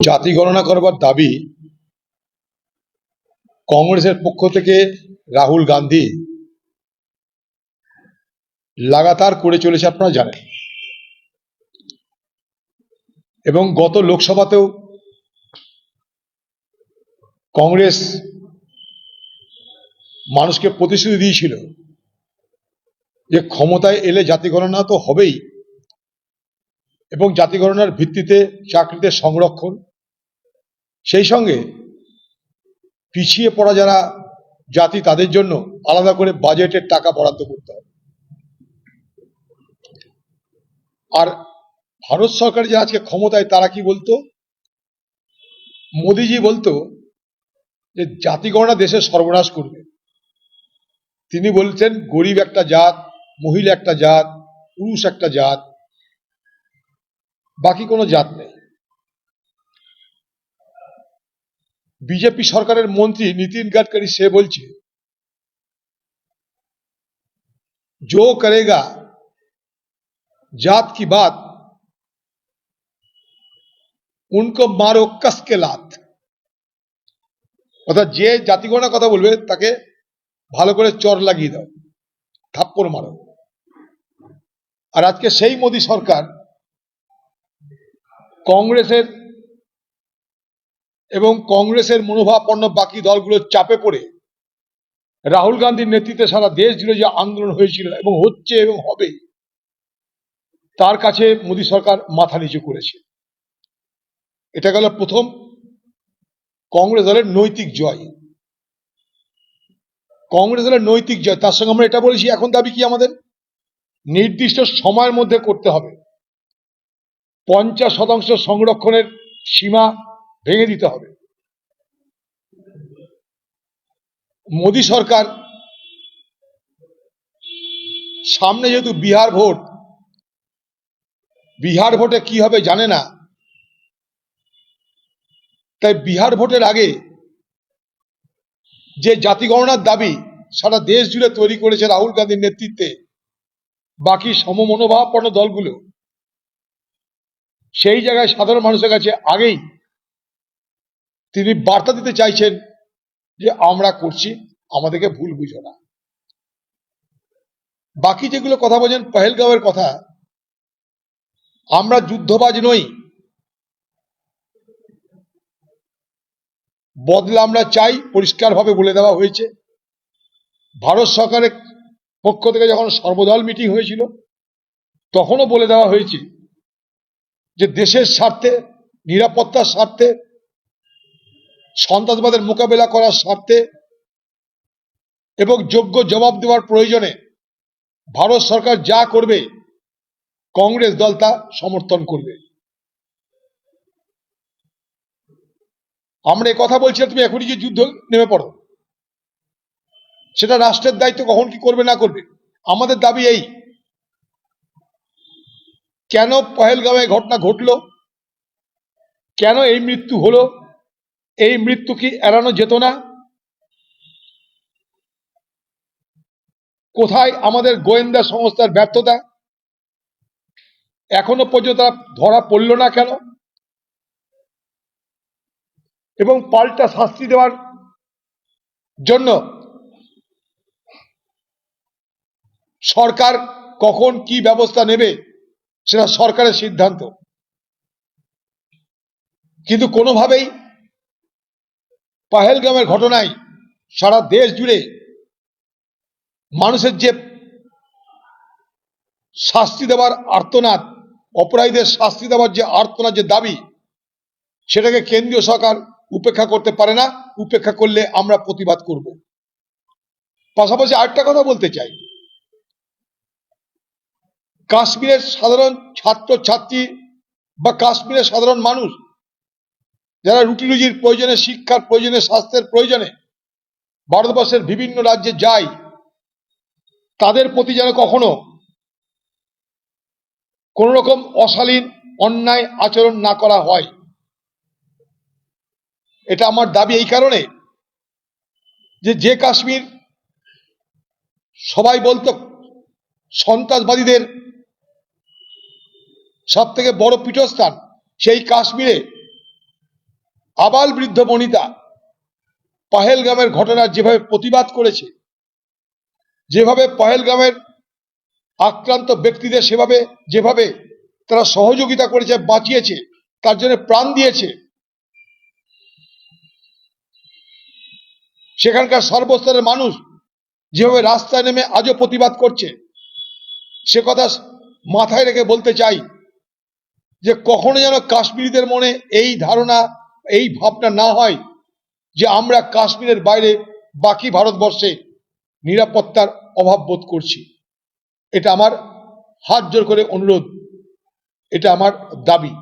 জাতি গণনা করবার দাবি কংগ্রেসের পক্ষ থেকে রাহুল গান্ধী লাগাতার করে চলেছে আপনারা জানেন। এবং গত লোকসভাতেও কংগ্রেস মানুষকে প্রতিশ্রুতি দিয়েছিল যে ক্ষমতায় এলে জাতি গণনা তো হবেই এবং জাতি গণনার ভিত্তিতে চাকরিতে সংরক্ষণ সেই সঙ্গে পিছিয়ে পড়া যারা জাতি, তাদের জন্য আলাদা করে বাজেটের টাকা বরাদ্দ করতে হবে। আর ভারত সরকার যে আজকে ক্ষমতায়, তারা কি বলতো? মোদিজি বলতো যে, জাতি গণনা দেশের সর্বনাশ করবে। তিনি বলছেন, গরিব একটা জাত, মহিলা একটা জাত, পুরুষ একটা জাত, বাকি কোনো জাত নেই। বিজেপি সরকারের মন্ত্রী নীতিন গাডকারি সে বলছে जो करेगा जात की बात उनको मारो कस के लात অর্থাৎ যে জাতিগণনা কথা বলবে তাকে ভালো করে চর লাগিয়ে দাও থাপ্পড় মারো আর আজকে সেই মোদী সরকার কংগ্রেসের এবং কংগ্রেসের মনোভাবাপন্ন বাকি দলগুলোর চাপে পড়ে। রাহুল গান্ধীর নেতৃত্বে সারা দেশ জুড়ে যে আন্দোলন হয়েছিল এবং হচ্ছে এবং হবে, তার কাছে মোদী সরকার মাথা নিচু করেছে। এটা গেল প্রথম। কংগ্রেস দলের নৈতিক জয়। কংগ্রেস দলের নৈতিক জয়, তার সঙ্গে আমরা এটা বলেছি, এখন দাবি কি আমাদের? নির্দিষ্ট সময়ের মধ্যে করতে হবে। পঞ্চাশ শতাংশ সংরক্ষণের সীমা ভেঙে দিতে হবে। মোদী সরকার সামনে যেহেতু বিহার ভোট, বিহার ভোটে কি হবে জানে না। তাই বিহার ভোটের আগে যে জাতি গণনার দাবি, সারা দেশ জুড়ে তৈরি করেছে রাহুল গান্ধীর নেতৃত্বে বাকি সমমনোভাবাপন্ন দলগুলো, সেই জায়গায় সাধারণ মানুষের কাছে আগেই তিনি বার্তা দিতে চাইছেন যে আমরা করছি, আমাদেরকে ভুল বুঝো না। বাকি যেগুলো কথা বলছেন, পহেলগাঁওয়ের কথা, আমরা যুদ্ধবাজ নই। বদলা আমরা চাই, পরিষ্কারভাবে বলে দেওয়া হয়েছে। ভারত সরকারের পক্ষ থেকে যখন সর্বদল মিটিং হয়েছিল, তখনও বলে দেওয়া হয়েছে যে দেশের স্বার্থে, নিরাপত্তার স্বার্থে সন্ত্রাসবাদের মোকাবেলা করার স্বার্থে এবং যোগ্য জবাব দেওয়ার প্রয়োজনে ভারত সরকার যা করবে, কংগ্রেস দল তা সমর্থন করবে। আমরা কথা বলছি তুমি এখনই যে যুদ্ধ নেমে পড়ো। সেটা রাষ্ট্রের দায়িত্ব কখন কি করবে, না করবে। আমাদের দাবি এই। কেন পহেলগাঁওয়ে ঘটনা ঘটলো? কেন এই মৃত্যু হলো? এই মৃত্যু কি এড়ানো যেত না? কোথায় আমাদের গোয়েন্দা সংস্থার ব্যর্থতা? এখনও পর্যন্ত ধরা পড়ল না কেন? এবং পাল্টা শাস্তি দেওয়ার জন্য সরকার কখন কি ব্যবস্থা নেবে সেটা সরকারের সিদ্ধান্ত। কিন্তু কোনোভাবেই পাহেলগামের ঘটনায় সারা দেশ জুড়ে মানুষের যে শাস্তি দেওয়ার আর্তনাদ, অপরাধীদের শাস্তি দেওয়ার যে আর্তনাদ, যে দাবি, সেটাকে কেন্দ্রীয় সরকার উপেক্ষা করতে পারে না। উপেক্ষা করলে আমরা প্রতিবাদ করব। পাশাপাশি আরেকটা কথা বলতে চাই। কাশ্মীরের সাধারণ ছাত্র ছাত্রী বা কাশ্মীরের সাধারণ মানুষ যারা রুটি রুজির প্রয়োজনে, শিক্ষার প্রয়োজনে, স্বাস্থ্যের প্রয়োজনে ভারতবর্ষের বিভিন্ন রাজ্যে যায়, তাদের প্রতি যেন কখনো কোন রকম অশালীন অন্যায় আচরণ না করা হয়। এটা আমার দাবি এই কারণে যে যে কাশ্মীর সবাই বলতো, সন্ত্রাসবাদীদের সব থেকে বড় পীঠস্থান সেই কাশ্মীরে আবাল বৃদ্ধ বনিতা পাহেলগামের ঘটনার যেভাবে প্রতিবাদ করেছে, যেভাবে পহেলগামের আক্রান্ত ব্যক্তিদের সেভাবে, যেভাবে তারা সহযোগিতা করেছে, বাঁচিয়েছে, তার জন্য প্রাণ দিয়েছে, সেখানকার সর্বস্তরের মানুষ যেভাবে রাস্তায় নেমে আজও প্রতিবাদ করছে, সে কথা মাথায় রেখে বলতে চাই যে কখনো যেন কাশ্মীরিদের মনে এই ধারণা এই ভাবটা না হয় যে আমরা কাশ্মীরের বাইরে বাকি ভারতবর্ষে নিরাপত্তার অভাব বোধ করছি। এটা আমার হাত জোর করে অনুরোধ। এটা আমার দাবি।